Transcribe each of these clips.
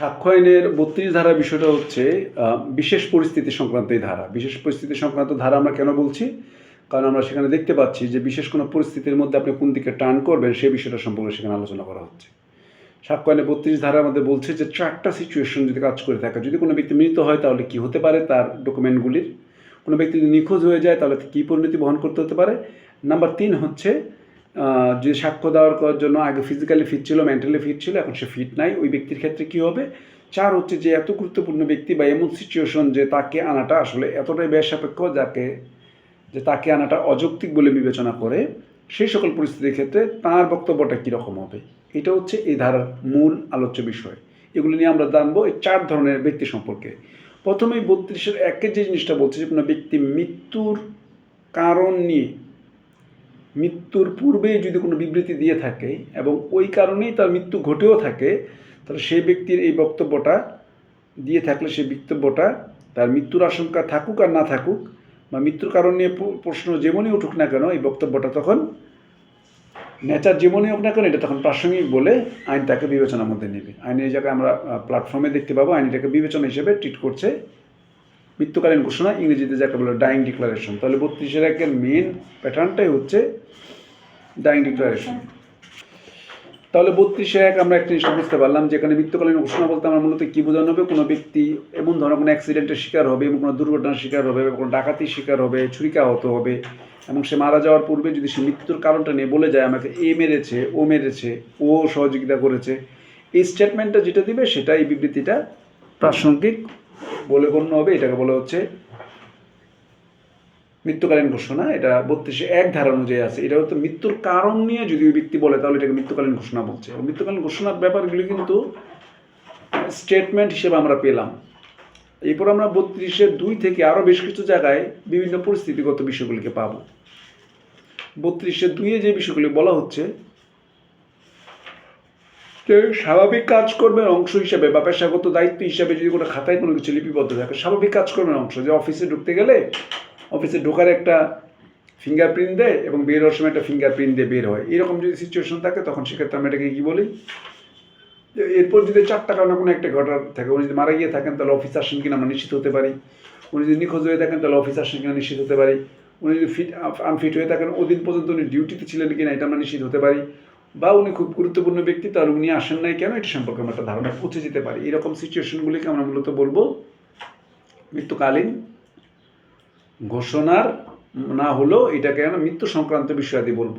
সাক্ষ্য আইনের বত্রিশ ধারা বিষয়টা হচ্ছে বিশেষ পরিস্থিতি সংক্রান্ত এই ধারা। বিশেষ পরিস্থিতি সংক্রান্ত ধারা আমরা কেন বলছি? কারণ আমরা সেখানে দেখতে পাচ্ছি যে বিশেষ কোনো পরিস্থিতির মধ্যে আপনি কোন দিকে টার্ন করবেন সেই বিষয়টা সম্পর্কে সেখানে আলোচনা করা হচ্ছে। সাক্ষ্য বত্রিশ ধারার মধ্যে বলছে যে চারটা সিচুয়েশন যদি কাজ করে থাকে, যদি কোনো ব্যক্তি মৃত হয় তাহলে কি হতে পারে তার ডকুমেন্টগুলির কোনো ব্যক্তি যদি নিখোঁজ হয়ে যায় তাহলে কী পরিণতি বহন করতে হতে পারে? নাম্বার তিন হচ্ছে যে সাক্ষ্য দেওয়ার করার জন্য আগে ফিজিক্যালি ফিট ছিল মেন্টালি ফিট ছিল, এখন সে ফিট নাই। ওই ব্যক্তির ক্ষেত্রে কী হবে? চার হচ্ছে যে এত গুরুত্বপূর্ণ ব্যক্তি বা এমন সিচুয়েশন যে তাকে আনাটা আসলে এতটাই ব্যয়সাপেক্ষ যাকে, যে তাকে আনাটা অযৌক্তিক বলে বিবেচনা করে সেই সকল পরিস্থিতির ক্ষেত্রে তার বক্তব্যটা কীরকম হবে? এটা হচ্ছে এই ধারার মূল আলোচ্য বিষয়। এগুলো নিয়ে আমরা জানব এই চার ধরনের ব্যক্তি সম্পর্কে। প্রথমেই বত্রিশের একের যে জিনিসটা বলছে যে কোনো ব্যক্তি মৃত্যুর কারণ নিয়ে মৃত্যুর পূর্বে যদি কোনো বিবৃতি দিয়ে থাকে এবং ওই কারণেই তার মৃত্যু ঘটেও থাকে, তাহলে সেই ব্যক্তির এই বক্তব্যটা দিয়ে থাকলে সেই বক্তব্যটা তার মৃত্যুর আশঙ্কা থাকুক আর না থাকুক বা মৃত্যুর কারণ নিয়ে প্রশ্ন যেমনই উঠুক না কেন, এই বক্তব্যটা তখন নেচার যেমনই হোক না কেন, এটা তখন প্রাসঙ্গিক বলে আইন তাকে বিবেচনার মধ্যে নেবে। আইনের জায়গায় আমরা প্ল্যাটফর্মে দেখতে পাবো, আইন এটাকে বিবেচনা হিসেবে ট্রিট করছে মৃত্যুকালীন ঘোষণা, ইংরেজিতে যাকে বলে ডাইং ডিক্লারেশন তাহলে বত্রিশের একের মেন প্যাটার্নটাই হচ্ছে ডাইং ডিক্লারেশন তাহলে বত্রিশে এক আমরা একটা জিনিস বুঝতে পারলাম যে এখানে মৃত্যুকালীন ঘোষণা বলতে আমরা মূলত কী বোঝানো হবে? কোনো ব্যক্তি এমন ধরনের কোনো অ্যাক্সিডেন্টের শিকার হবে এবং কোনো দুর্ঘটনার শিকার হবে এবং কোনো ডাকাতির শিকার হবে ছুরিকাহত হবে এবং সে মারা যাওয়ার পূর্বে যদি সে মৃত্যুর কারণটা নিয়ে বলে যায়, আমাকে এ মেরেছে, ও মেরেছে, ও সহযোগিতা করেছে, এই স্টেটমেন্টটা যেটা দিবে সেটা এই বিবৃতিটা প্রাসঙ্গিক বলে গণ্য হবে, এটাকে বলা হচ্ছে মৃত্যুকালীন ঘোষণা। এটা বত্রিশে এক ধারা অনুযায়ী আছে। এটা হচ্ছে মৃত্যুর কারণ নিয়ে যদি ওই ব্যক্তি বলে, তাহলে এটাকে মৃত্যুকালীন ঘোষণা বলছে। মৃত্যুকালীন ঘোষণার ব্যাপারগুলি কিন্তু স্টেটমেন্ট হিসেবে আমরা পেলাম। এরপর আমরা বত্রিশে দুই থেকে আরও বেশ কিছু জায়গায় বিভিন্ন পরিস্থিতিগত বিষয়গুলিকে পাবো। বত্রিশে দুইয়ে যে বিষয়গুলি বলা হচ্ছে স্বাভাবিক কাজকর্মের অংশ হিসেবে বা পেশাগত দায়িত্ব হিসাবে যদি কোনো খাতায় কোনো কিছু লিপিবদ্ধ থাকে, স্বাভাবিক কাজকর্মের অংশ, যে অফিসে ঢুকতে গেলে অফিসে ঢোকার একটা ফিঙ্গারপ্রিন্ট দেয় এবং বের হওয়ার সময় একটা ফিঙ্গারপ্রিন্ট দিয়ে বের হয়। এরকম যদি সিচুয়েশন থাকে, তখন সেক্ষেত্রে আমরা এটাকে কী বলি? এরপর যদি চারটা কারণে কোনো একটা ঘটনা থাকে, উনি যদি মারা গিয়ে থাকেন, তাহলে অফিস আসেন কিনা আমরা নিশ্চিত হতে পারি। উনি যদি নিখোঁজ হয়ে থাকেন, তাহলে অফিস আসেন কিনা নিশ্চিত হতে পারি। উনি যদি ফিট আনফিট হয়ে থাকেন, ওদিন পর্যন্ত উনি ডিউটিতে ছিলেন কিনা, এটা আমরা নিশ্চিত হতে পারি। বা উনি খুব গুরুত্বপূর্ণ ব্যক্তি তাহলে উনি আসেন নাই কেন? এটা সম্পর্কে আমরা একটা ধারণা পৌঁছে যেতে পারি। এরকম সিচুয়েশনগুলিকে আমরা মূলত বলব মৃত্যুকালীন ঘোষণার, না হলেও এটাকে আমরা মৃত্যু সংক্রান্ত বিষয়াদি বলব।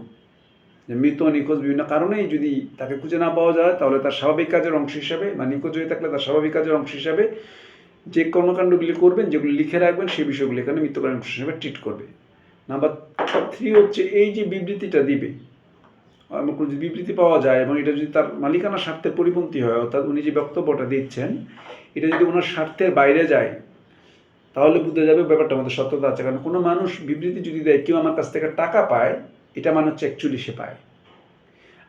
যে মৃত নিখোঁজ বিভিন্ন কারণেই যদি তাকে খুঁজে না পাওয়া যায়, তাহলে তার স্বাভাবিক কাজের অংশ হিসাবে বা নিখোঁজ হয়ে থাকলে তার স্বাভাবিক কাজের অংশ হিসাবে যে কর্মকাণ্ডগুলি করবেন, যেগুলি লিখে রাখবেন, সেই বিষয়গুলি এখানে মৃত্যুকালীন ঘোষণা হিসাবে ট্রিট করবে। নাম্বার থ্রি হচ্ছে এই যে বিবৃতিটা দিবে কোনো যদি বিবৃতি পাওয়া যায় এবং এটা যদি তার মালিকানা স্বার্থের পরিপন্থী হয়, অর্থাৎ উনি যে বক্তব্যটা দিচ্ছেন, এটা যদি ওনার স্বার্থের বাইরে যায়, তাহলে বুঝতে যাবে ব্যাপারটা আমাদের সত্যতা আছে। কারণ কোনো মানুষ বিবৃতি যদি দেয়, কেউ আমার কাছ থেকে টাকা পায়, এটা মানে হচ্ছে অ্যাকচুয়ালি সে পায়।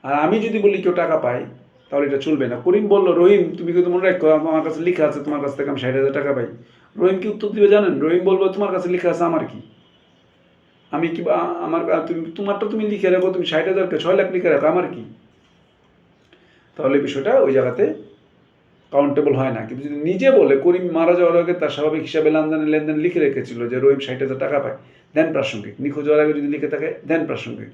আর আমি যদি বলি কেউ টাকা পায়, তাহলে এটা চলবে না। করিম বলল, রহিম, তুমি কিন্তু মনে রাখো? আমার কাছে লেখা আছে, তোমার কাছ থেকে আমি ষাট হাজার টাকা পাই। রহিম কি উত্তর দিবে জানেন? রহিম বলব, তোমার কাছে লেখা আছে, আমার কি? আমি কি আমার তুমি, তোমারটা তুমি লিখে রাখো, তুমি ষাট হাজারকে ছয় লাখ লিখে রাখো, আমার কি? তাহলে বিষয়টা ওই জায়গাতে কাউন্টেবল হয় না। কিন্তু যদি নিজে বলে, করিম মারা যাওয়ার আগে তার স্বাভাবিক হিসাবে লেনদেন লেনদেন লিখে রেখেছিল যে রহিম ষাট হাজার টাকা পায়, দেন প্রাসঙ্গিক। নিখোঁজ হওয়ার আগে যদি লিখে থাকে, দেন প্রাসঙ্গিক।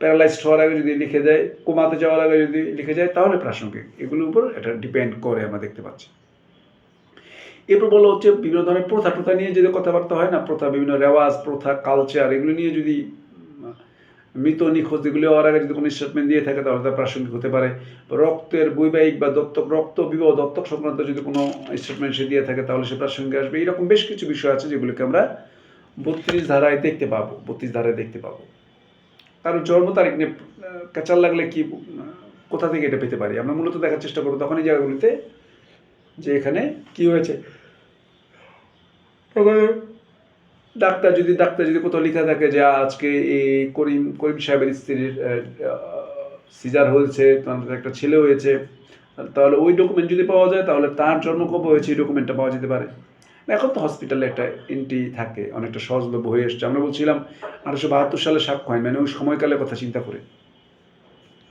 প্যারালাইজড হওয়ার আগে যদি লিখে দেয়, কোমাতে যাওয়ার আগে যদি লিখে যায়, তাহলে প্রাসঙ্গিক। এগুলোর উপর এটা ডিপেন্ড করে, আমরা দেখতে পাচ্ছি। এরপর বলা হচ্ছে বিভিন্ন ধরনের প্রথা প্রথা নিয়ে যদি কথাবার্তা হয় না প্রথা বিভিন্ন রেওয়াজ প্রথা কালচার এগুলো নিয়ে যদি মৃত নিখোঁজ এগুলো হওয়ার আগে যদি কোনো স্টেটমেন্ট দিয়ে থাকে তাহলে তা প্রাসঙ্গিক হতে পারে। রক্তের বৈবাহিক বা দত্তক রক্ত বিবাহ দত্তক সংক্রান্ত যদি কোনো স্টেটমেন্ট সে দিয়ে থাকে তাহলে সে প্রাসঙ্গিক আসবে। এরকম বেশ কিছু বিষয় আছে যেগুলোকে আমরা বত্রিশ ধারায় দেখতে পাবো বত্রিশ ধারায় দেখতে পাবো। কারণ জন্ম তারিখ নিয়ে আহ, লাগলে কি কোথা থেকে এটা পেতে পারি? আমরা মূলত দেখার চেষ্টা করব তখন এই জায়গাগুলিতে যে এখানে কি হয়েছে? ডাক্তার যদি ডাক্তার যদি কোথাও লেখা থাকে যে আজকে এই করিম করিম সাহেবের স্ত্রীর সিজার হয়েছে, তার একটা ছেলে হয়েছে, তাহলে ওই ডকুমেন্ট যদি পাওয়া যায়, তাহলে তার জন্ম কবে হয়েছে এই ডকুমেন্টটা পাওয়া যেতে পারে। এখন তো হসপিটালে একটা এন্ট্রি থাকে, অনেকটা সহজলভ্য হয়ে এসছে। আমরা বলছিলাম আঠারোশো বাহাত্তর সালে সাক্ষ্য হয় মানে ওই সময়কালের কথা চিন্তা করে।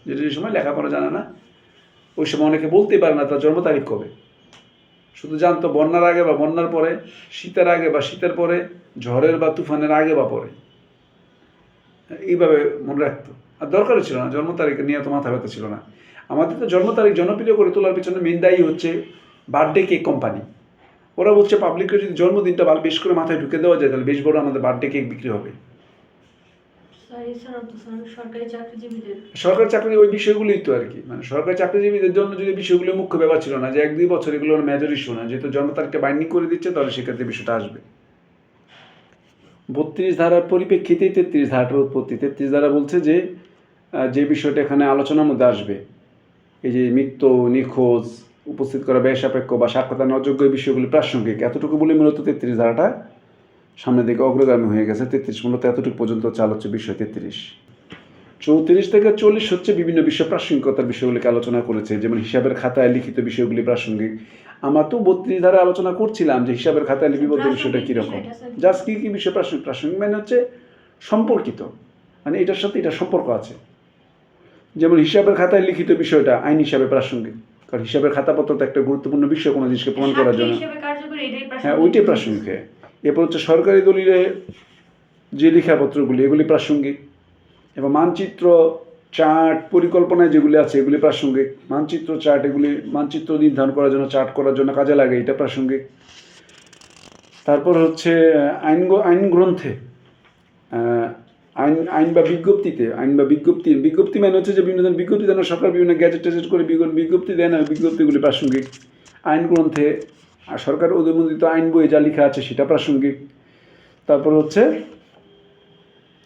যে সময় লেখাপড়া জানা না, ওই সময় অনেকে বলতেই পারে না তার জন্ম তারিখ কবে। শুধু জানতো বন্যার আগে বা বন্যার পরে, শীতের আগে বা শীতের পরে, ঝড়ের বা তুফানের আগে বা পরে। এইভাবে মনে রাখতো। আর দরকারও ছিল না, জন্ম তারিখ নিয়ে তো মাথা ব্যথা ছিল না। আমাদের তো জন্ম তারিখ জনপ্রিয় করে তোলার পিছনে মেন দায়ী হচ্ছে বার্থডে কেক কোম্পানি ওরা বলছে পাবলিকের যদি জন্মদিনটা বেশ করে মাথায় ঢুকে দেওয়া যায়, তাহলে বেশ বড় আমাদের বার্থডে কেক বিক্রি হবে। সরকারি চাকরি ওই বিষয়গুলোই তো আর কি। মানে সরকারি চাকরিজীবীদের জন্য যদি বিষয়গুলো মুখ্য ব্যাপার ছিল না, যে এক দুই বছর এগুলোর মেজর ইস্যু না, যেহেতু জন্ম বাইন্ডিং করে দিচ্ছে, তাহলে সেক্ষেত্রে বিষয়টা আসবে। বত্রিশ ধারার পরিপ্রেক্ষিতে তেত্রিশ ধারাটার উৎপত্তি। তেত্রিশ ধারা বলছে যে যে বিষয়টা এখানে আলোচনার মধ্যে আসবে, এই যে মৃত্যু, নিখোঁজ, উপস্থিত করা ব্যয়সাপেক্ষ বা সাক্ষাৎকার অযোগ্য বিষয়গুলি প্রাসঙ্গিক। এতটুকু বলে মূলত তেত্রিশ ধারাটা সামনের দিকে অগ্রগামী হয়ে গেছে তেত্রিশ মূলত এতটুকু পর্যন্ত চাল হচ্ছে বিষয় তেত্রিশ। চৌত্রিশ থেকে চল্লিশ হচ্ছে বিভিন্ন বিষয় প্রাসঙ্গিকতার বিষয়গুলিকে আলোচনা করেছে। যেমন হিসাবের খাতায় লিখিত বিষয়গুলি প্রাসঙ্গিক। আমরা তো বত্রিশ ধারা আলোচনা করছিলাম যে হিসাবের খাতায় লিপিবদ্ধ বিষয়টা কীরকম। জাস্ট কী কী বিষয় প্রাসঙ্গিক? প্রাসঙ্গিক মানে হচ্ছে সম্পর্কিত। মানে এটার সাথে এটা সম্পর্ক আছে। যেমন হিসাবের খাতায় লিখিত বিষয়টা আইন হিসাবে প্রাসঙ্গিক। কারণ হিসাবের খাতাপত্র তো একটা গুরুত্বপূর্ণ বিষয় কোনো জিনিসকে প্রমাণ করার জন্য। হ্যাঁ ওইটাই প্রাসঙ্গিক। হ্যাঁ। এরপর হচ্ছে সরকারি দলিলে যে লেখাপত্রগুলি, এগুলি প্রাসঙ্গিক। এবং মানচিত্র চার্ট পরিকল্পনায় যেগুলি আছে, এগুলি প্রাসঙ্গিক। মানচিত্র চার্ট, এগুলি মানচিত্র নির্ধারণ করার জন্য, চার্ট করার জন্য কাজে লাগে, এটা প্রাসঙ্গিক। তারপর হচ্ছে আইন আইন গ্রন্থে আইন আইন বা বিজ্ঞপ্তিতে, আইন বা বিজ্ঞপ্তি বিজ্ঞপ্তি মানে হচ্ছে যে বিভিন্ন বিজ্ঞপ্তি দেন সরকার বিভিন্ন গ্যাজেট ট্যাজেট করে বিজ্ঞ- বিজ্ঞপ্তি দেয় না, বিজ্ঞপ্তিগুলি প্রাসঙ্গিক। আইন গ্রন্থে আর সরকার অনুমোদিত আইন বইয়ে যা লেখা আছে সেটা প্রাসঙ্গিক। তারপর হচ্ছে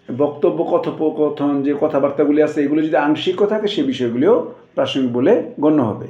বক্তব্য, কথোপকথন, যে কথাবার্তাগুলি আছে, এগুলো যদি আংশিকও থাকে, সে বিষয়গুলিও প্রাসঙ্গিক বলে গণ্য হবে।